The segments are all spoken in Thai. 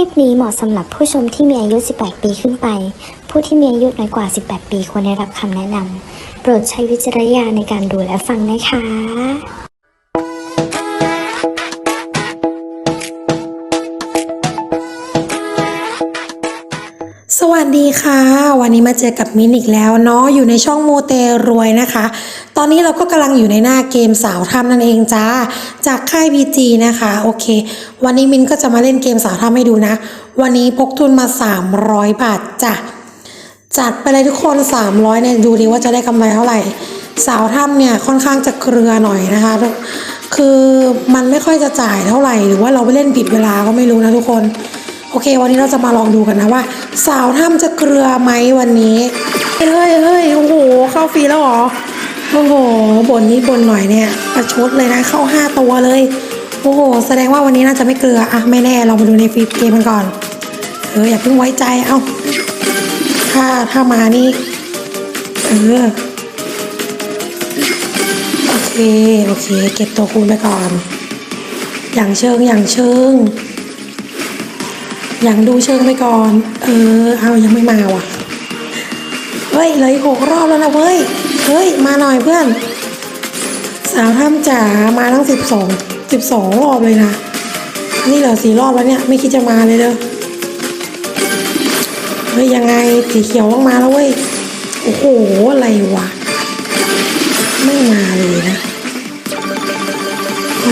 ลิปนี้เหมาะสำหรับผู้ชมที่มีอายุ 18 ปีขึ้นไป ผู้ที่มีอายุน้อยกว่า 18 ปีควรได้รับคำแนะนำ โปรดใช้วิจารณญาณในการดูและฟังนะคะสวัสดีค่ะ วันนี้มาเจอกับมินอีกแล้วเนาะอยู่ในช่องโมเตรวยนะคะ อนนี้เราก็กำลังอยู่ในหน้าเกมสาวทำนั่นเองจ้า จากค่าย BG นะคะ โอเค วันนี้มินก็จะมาเล่นเกมสาวทำให้ดูนะ วันนี้พกทุนมา 300 บาทจ้ะ จัดไปเลยทุกคน 300เนี่ยดูดีว่าจะได้กำไรเท่าไหร่ สาวถ้ำเนี่ยค่อนข้างจะเกลือหน่อยนะคะ คือมันไม่ค่อยจะจ่ายเท่าไหร่ หรือว่าเราไปเล่นผิดเวลาก็ไม่รู้นะทุกคน โอเค วันนี้เราจะมาลองดูกันนะว่า สาวถ้ำจะเกลือไหมวันนี้ เฮ้ยเฮ้ยโอ้โหเข้าฟรีแล้วหรอ โอ้โหบนนี้บนหน่อยเนี่ยประชดเลยนะเข้าห้าตัวเลย โอ้โห แสดงว่าวันนี้น่าจะไม่เกลืออะไม่แน่เรามาดูในฟรีเกมกันก่อนเอออย่าเพิ่งไว้ใจเอ้าถ้าถ้ามานี่เออโอเคโอเค เก็บตัวคูณไปก่อน อย่างเชิงอย่างเชิง อย่างดูเชิงไปก่อน เออ เอายังไม่มาว่ะเฮ้ยเลยหกรอบแล้วนะเว้ย เฮ้ย มาหน่อยเพื่อน สาวถ้ำจ๋ามาทั้งสิบสองสิบสองรอบเลยนะ นี่เหลือสี่รอบแล้วเนี่ย ไม่คิดจะมาเลยเด้อเฮ้ยยังไงสีเขียวต้องมาแล้วเว้ย โอ้โห อะไรวะ ไม่มาเลยนะ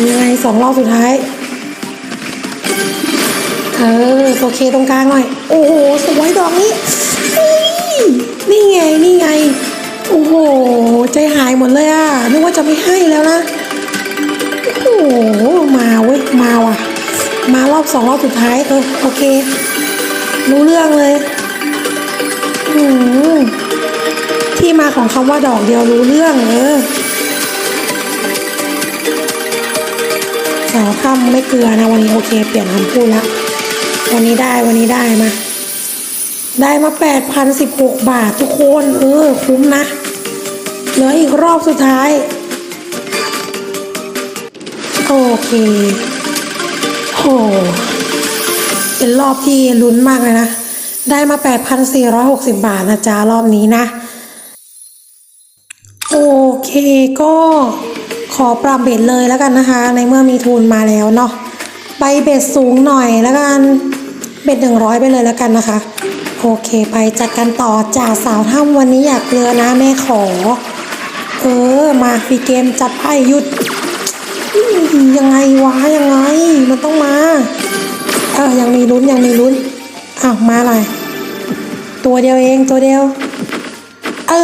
ยังไงสองรอบสุดท้าย เออโอเคตรงกลางหน่อย โอ้โห สวยดอกนี้ นี่ไง นี่ไง โอ้โห ใจหายหมดเลยอะ นึกว่าจะไม่ให้แล้วนะ โอ้โห มาเว้ย มาว่ะ มารอบสองรอบสุดท้ายเออโอเค รู้เรื่องเลยอืมที่มาของคำว่าดอกเดียวรู้เรื่องเออสาวคำไม่เกลือนะวันนี้โอเค เปลี่ยนคำพูดละวันนี้ได้วันนี้ได้มา ได้มาแปดพันสิบหกบาททุกคน เออ คุ้มนะ เหลืออีกรอบสุดท้าย โอเคโหเป็นรอบที่ลุ้นมากเลยนะ ได้มา 8,460 บาทนะจ๊ะ รอบนี้นะ โอเคก็ขอปรับเบ็ดเลยแล้วกันนะคะ ในเมื่อมีทุนมาแล้วเนาะ ไปเบ็ดสูงหน่อยแล้วกัน เบ็ดหนึ่งร้อยไปเลยแล้วกันนะคะ โอเคไปจัดกันต่อจ่าสาวถ้ำวันนี้อยากเกลือนะแม่ขอ เออ มาฟีเกมจัดไปหยุด ยังไงวะยังไง มันต้องมาเออยังมีลุ้นยังมีลุ้นอ้าวมาอะไร ตัวเดียวเองตัวเดียว เอ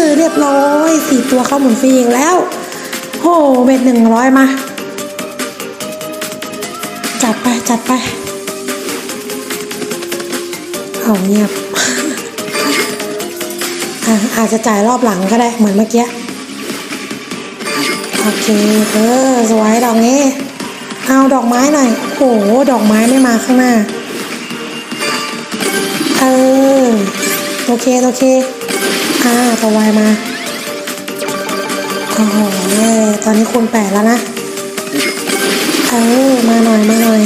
อ เรียบร้อยสี่ตัวเข้าหมุนฟรีอีกแล้วโหเบ็ดหนึ่งร้อยมา จัดไปจัดไป เอาเงียบอาจจะจ่ายรอบหลังก็ได้เหมือนเมื่อกี้ โอเค เออ สวยดอกนี้ เอาดอกไม้หน่อย โอ้โห ดอกไม้ไม่มาข้างหน้า เออ โอเค โอเค อ่าตัววายมา โอ้โหตอนนี้คูณแปดแล้วนะ เออ มาหน่อย มาหน่อย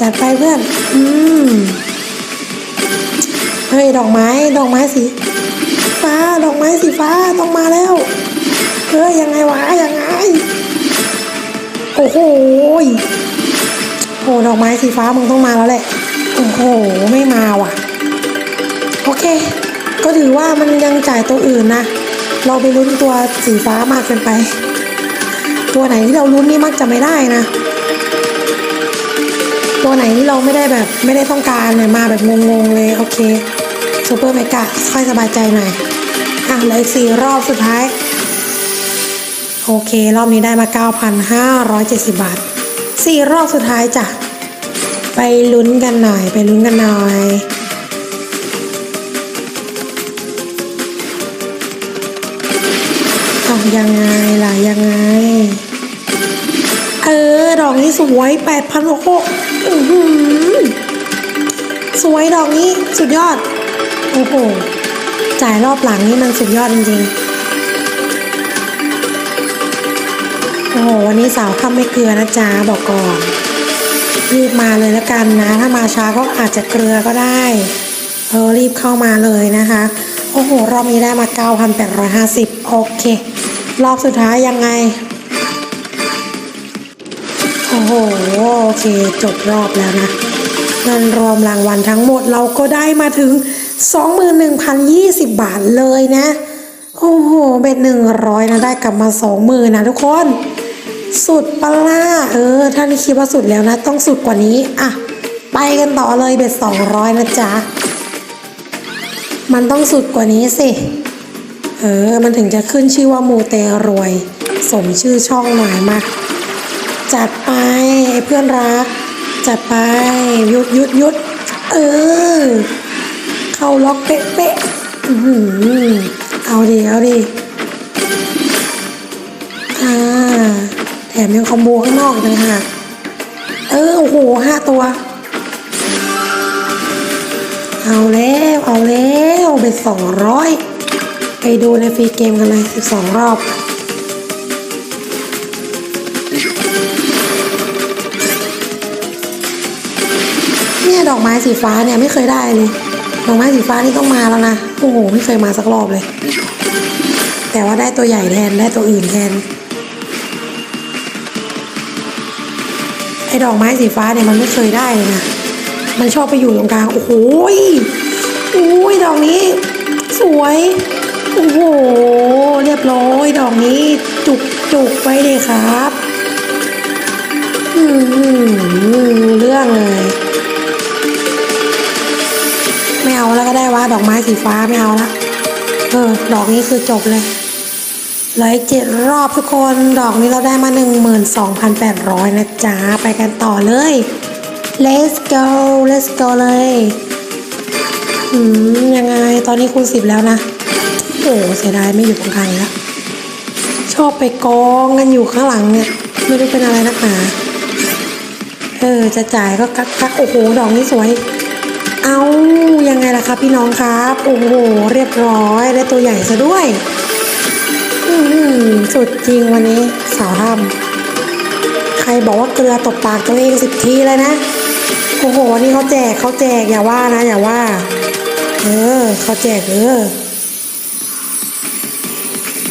จัดไปเพื่อน อืม เฮ้ยดอกไม้ดอกไม้สีฟ้าดอกไม้สีฟ้าต้องมาแล้วเฮ้ยยังไงวะยังไงโอ้โหโอ้ดอกไม้สีฟ้ามึงต้องมาแล้วแหละโอ้โหไม่มาว่ะ โอเค ก็ถือว่ามันยังจ่ายตัวอื่นนะเราไปลุ้นตัวสีฟ้ามากเกินไป ตัวไหนที่เราลุ้นนี่มักจะไม่ได้นะ ตัวไหนที่เราไม่ได้แบบไม่ได้ต้องการเนี่ยมาแบบงงๆเลยโอเค ซูเปอร์เมกะค่อยสบายใจหน่อย อะเหลืออีกสี่รอบสุดท้าย โอเค รอบนี้ได้มา 9,570 บาทสี่รอบสุดท้ายจ้ะ ไปลุ้นกันหน่อย ไปลุ้นกันหน่อยเอยังไงล่ะ ยังไง เออ ดอกนี้สวยแปดพันหกสวยดอกนี้สุดยอด โอ้โห จ่ายรอบหลังนี่มันสุดยอดจริงๆ โอ้โห วันนี้สาวทำไม่เกลือนะจ๊ะบอกก่อนรีบมาเลยแล้วกันนะ ถ้ามาช้าก็อาจจะเกลือก็ได้เออรีบเข้ามาเลยนะคะ โอ้โห รอบนี้ได้มา 9,850 โอเค รอบสุดท้ายยังไง โอ้โห โอเค จบรอบแล้วนะเงินรวมรางวัลทั้งหมดเราก็ได้มาถึง 21,020 บาทเลยนะ โอ้โห เบ็ด100 นะ ได้กลับมา 20,000นะทุกคน สุดปล่าเออถ้านคิดว่าสุดแล้วนะ ต้องสุดกว่านี้ อะ ไปกันต่อเลยเบ็ด200 นะจ๊ะ มันต้องสุดกว่านี้สิ เออ มันถึงจะขึ้นชื่อว่ามูเตรวย สมชื่อช่องหน่อยมา จัดไปไอ้เพื่อนรัก จัดไปยุดยุดยุดเออ เข้าล็อกเป๊ะเป๊ะอือหือเอาดิเอาดิอ่าแถมยังคอมโบข้างนอกอีกต่างหากเออโอ้โหห้าตัว เอาแล้วเอาแล้วไปสองร้อยไปดูในฟรีเกมกันเลยสิบสองรอบเนี่ยดอกไม้สีฟ้าเนี่ยไม่เคยได้เลย ดอกไม้สีฟ้านี่ต้องมาแล้วนะ โอ้โห ไม่เคยมาสักรอบเลย แต่ว่าได้ตัวใหญ่แทนได้ตัวอื่นแทน ไอ้ดอกไม้สีฟ้าเนี่ยมันไม่เคยได้เลยนะ มันชอบไปอยู่ตรงกลาง โอ้โหโอ้ยดอกนี้ สวย โอ้โห เรียบร้อย ดอกนี้จุกจุกไปเลยครับ อืมเรื่องเลย เอาแล้วก็ได้ว่าดอกไม้สีฟ้าไม่เอาละเออ ดอกนี้คือจบเลยเหลืออีกเจ็ดรอบทุกคนดอกนี้เราได้มาหนึ่งหมื่นสองพันแปดร้อยนะจ๊ะ ไปกันต่อเลย let's go let's go เลยอืมยังไงตอนนี้คูณสิบแล้วนะ โอ้เสียดายไม่อยู่ตรงกลางแล้วชอบไปกองกันอยู่ข้างหลังเนี่ย ไม่รู้เป็นอะไรนักหนาเออจะจ่ายก็กักกักโอ้โห ดอกนี้สวย เอายังไงล่ะครับพี่น้องครับ โอ้โห เรียบร้อยได้ตัวใหญ่ซะด้วย อืมสุดจริงวันนี้สาวทำใครบอกว่าเกลือตบปากตัวเองสิบทีเลยนะ โอ้โหวันนี้เขาแจกเขาแจกอย่าว่านะ อย่าว่า เออเขาแจกเออ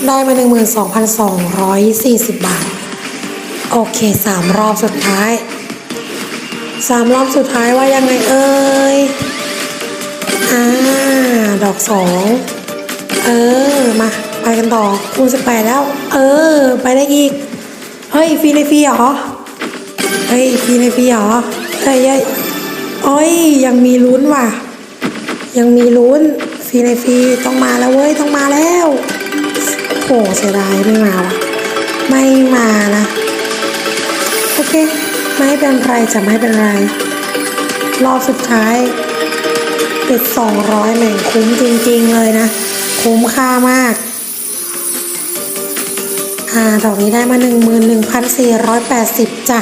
ได้มาหนึ่งหมื่นสองพันสองร้อยสี่สิบบาท โอเคสามรอบสุดท้าย สามรอบสุดท้ายว่ายังไงเอ่ยอ่าดอกสองเออมาไปกันต่อคูณสิบแปดแล้ว เออ ไปได้อีก เฮ้ยฟรีในฟรีเหรอเฮ้ยฟรีในฟรีเหรอเฮ้ยเฮ้ยโอ้ยยังมีลุ้นว่ะ ยังมีลุ้นฟรีในฟรีต้องมาแล้วเว้ยต้องมาแล้วโหเสียดายไม่มาว่ะไม่มานะ โอเค ไม่เป็นไรจะไม่เป็นไร รอบสุดท้ายเป็ดสองร้อยแม่งคุ้มจริงๆเลยนะ คุ้มค่ามาก อ่าดอกนี้ได้มา 11,480จ้ะ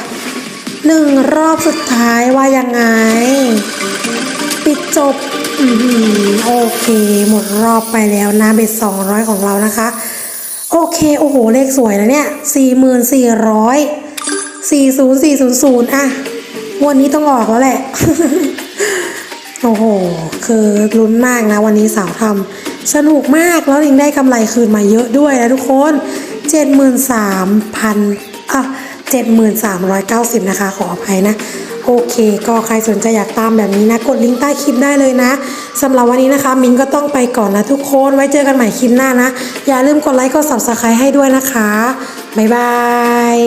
หนึ่งรอบสุดท้ายว่ายังไง ปิดจบอือหือโอเค หมดรอบไปแล้วนะเบ็ดสองร้อยของเรานะคะ โอเค โอ้โห เลขสวยนะเนี่ยสี่หมื่น สี่ศูนย์สี่ศูนย์ศูนย์อะวันนี้ต้องออกแล้วแหละ โอ้โห คือลุ้นมากนะวันนี้สาวทำสนุกมากแล้วยังได้กำไรคืนมาเยอะด้วยนะทุกคนเจ็ดหมื่นสามพันอะเจ็ดหมื่นสามร้อยเก้าสิบนะคะ ขออภัยนะ โอเค ก็ใครสนใจอยากตามแบบนี้นะ กดลิงก์ใต้คลิปได้เลยนะสำหรับวันนี้นะคะ มินก็ต้องไปก่อนนะทุกคน ไว้เจอกันใหม่คลิปหน้านะ อย่าลืมกดไลค์กด subscribe ให้ด้วยนะคะ บ๊ายบาย